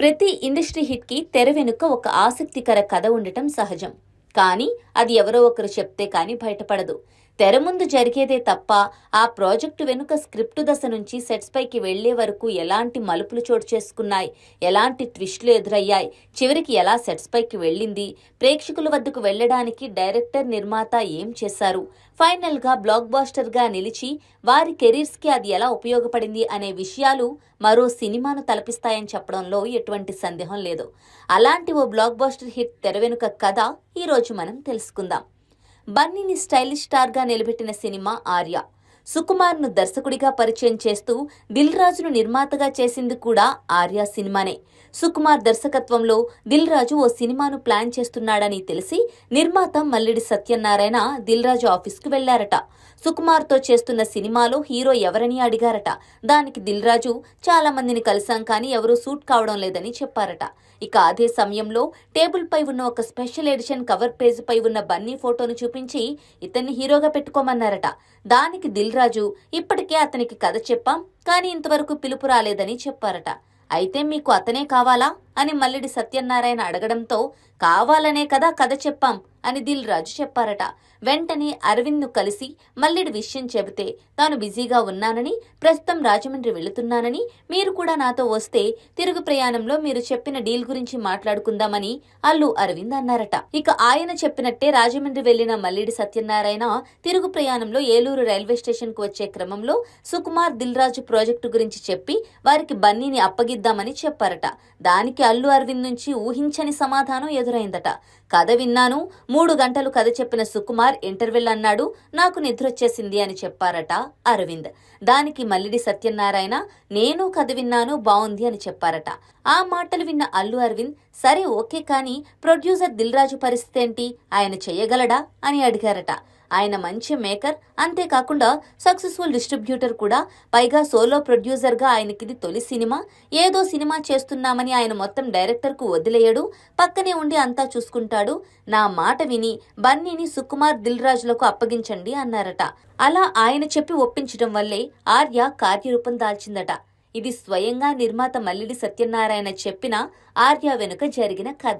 ప్రతి ఇండస్ట్రీ హిట్కి తెర వెనుక ఒక ఆసక్తికర కథ ఉండటం సహజం. కానీ అది ఎవరో ఒకరు చెప్తే కానీ బయటపడదు. తెర ముందు జరిగేదే తప్ప ఆ ప్రాజెక్టు వెనుక స్క్రిప్టు దశ నుంచి సెట్స్ పైకి వెళ్ళే వరకు ఎలాంటి మలుపులు చోటు చేసుకున్నాయి? ఎలాంటి ట్విస్టులు ఎదురయ్యాయి? చివరికి ఎలా సెట్స్ పైకి వెళ్ళింది? ప్రేక్షకుల వద్దకు వెళ్ళడానికి డైరెక్టర్ నిర్మాత ఏం చేశారు? ఫైనల్గా బ్లాక్ బాస్టర్గా నిలిచి వారి కెరీర్స్కి అది ఎలా ఉపయోగపడింది అనే విషయాలు మరో సినిమాను తలపిస్తాయని చెప్పడంలో ఎటువంటి సందేహం లేదు. అలాంటి ఓ బ్లాక్ బాస్టర్ హిట్ తెర వెనుక కథ ఈరోజు మనం తెలుసుకుందాం. బన్నీని స్టైలిష్ స్టార్గా నిలబెట్టిన సినిమా ఆర్య. సుకుమార్ను దర్శకుడిగా పరిచయం చేస్తూ దిల్ రాజును నిర్మాతగా చేసింది కూడా ఆర్య సినిమానే. సుకుమార్ దర్శకత్వంలో దిల్ రాజు ఓ సినిమాను ప్లాన్ చేస్తున్నాడని తెలిసి నిర్మాత మల్లిడి సత్యనారాయణ దిల్ రాజు ఆఫీస్కు వెళ్ళారట. సుకుమార్తో చేస్తున్న సినిమాలో హీరో ఎవరని అడిగారట. దానికి దిల్ రాజు చాలా మందిని కలిశాం కానీ ఎవరూ సూట్ కావడం లేదని చెప్పారట. ఇక అదే సమయంలో టేబుల్ పై ఉన్న ఒక స్పెషల్ ఎడిషన్ కవర్ పేజ్ పై ఉన్న బన్నీ ఫోటోను చూపించి ఇతన్ని హీరోగా పెట్టుకోమన్నారట. దానికి దిల్ రాజు ఇప్పటికే అతనికి కథ చెప్పాం కానీ ఇంతవరకు పిలుపు రాలేదని చెప్పారట. అయితే మీకు అతనే కావాలా? అని మల్లిడి సత్యనారాయణ అడగడంతో కావాలనే కదా కథ చెప్పాం అని దిల్ రాజు చెప్పారట. వెంటనే అరవింద్ను కలిసి మల్లెడి విషయం చెబితే తాను బిజీగా ఉన్నానని ప్రస్తుతం రాజమండ్రి వెళుతున్నానని మీరు కూడా నాతో వస్తే తిరుగు ప్రయాణంలో మీరు చెప్పిన డీల్ గురించి మాట్లాడుకుందామని అల్లు అరవింద్ అన్నారట. ఇక ఆయన చెప్పినట్టే రాజమండ్రి వెళ్ళిన మల్లిడి సత్యనారాయణ తిరుగు ప్రయాణంలో ఏలూరు రైల్వే స్టేషన్కు వచ్చే క్రమంలో సుకుమార్ దిల్ రాజు ప్రాజెక్టు గురించి చెప్పి వారికి బన్నీని అప్పగిద్దామని చెప్పారట. దానికి అల్లు అరవింద్ నుంచి ఊహించని సమాధానం ఎదురైందట. కథ విన్నాను. మూడు గంటలు కథ చెప్పిన సుకుమార్ ఇంటర్వెల్ అన్నాడు. నాకు నిద్రొచ్చేసింది అని చెప్పారట అరవింద్. దానికి మల్లిడి సత్యనారాయణ నేను కథ విన్నాను బాగుంది అని చెప్పారట. ఆ మాటలు విన్న అల్లు అరవింద్ సరే ఓకే కానీ ప్రొడ్యూసర్ దిల్రాజు పరిస్థితి ఏంటి? ఆయన చెయ్యగలడా అని అడిగారట. ఆయన మంచి మేకర్. అంతేకాకుండా సక్సెస్ఫుల్ డిస్ట్రిబ్యూటర్ కూడా. పైగా సోలో ప్రొడ్యూసర్గా ఆయనకిది తొలి సినిమా. ఏదో సినిమా చేస్తున్నామని ఆయన మొత్తం డైరెక్టర్కు వదిలేయడు. పక్కనే ఉండి అంతా చూసుకుంటాడు. నా మాట విని బన్నీని సుకుమార్ దిల్ రాజులకు అప్పగించండి అన్నారట. అలా ఆయన చెప్పి ఒప్పించడం వల్లే ఆర్య కార్యరూపం దాల్చిందట. ఇది స్వయంగా నిర్మాత మల్లిడి సత్యనారాయణ చెప్పిన ఆర్య వెనుక జరిగిన కథ.